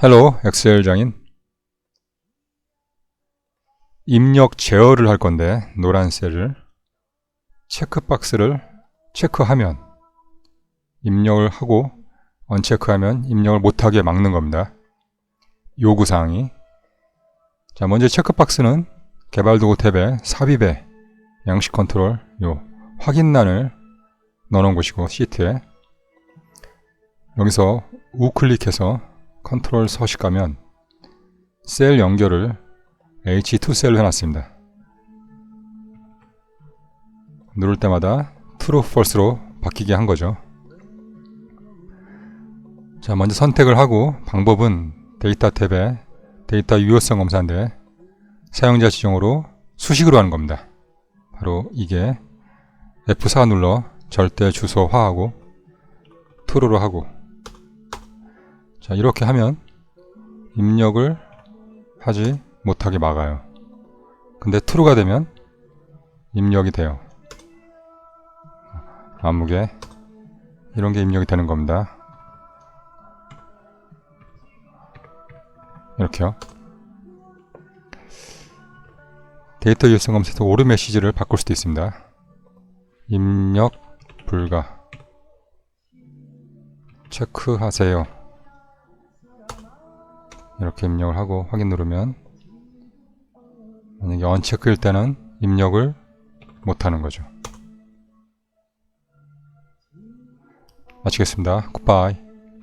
헬로 엑셀 장인. 입력 제어를 할 건데 노란 셀을. 체크박스를 체크하면 입력을 하고 언체크하면 입력을 못하게 막는 겁니다. 요구사항이. 자 먼저 체크박스는 개발도구 탭에 삽입에 양식 컨트롤 요 확인란을 넣어놓은 곳이고 시트에. 여기서 우클릭해서 컨트롤 서식 가면 셀 연결을 H2 셀로 해놨습니다. 누를 때마다 true, false로 바뀌게 한 거죠. 자, 먼저 선택을 하고 방법은 데이터 탭에 데이터 유효성 검사인데 사용자 지정으로 수식으로 하는 겁니다. 바로 이게 F4 눌러 절대 주소화하고 true로 하고 자 이렇게 하면 입력을 하지 못하게 막아요. 근데 true가 되면 입력이 돼요. 암무게 이런 게 입력이 되는 겁니다. 이렇게요. 데이터 유효성 검사에서 오류 메시지를 바꿀 수도 있습니다. 입력 불가 체크하세요. 이렇게 입력을 하고 확인 누르면 만약에 언체크일 때는 입력을 못하는 거죠. 마치겠습니다. 굿바이.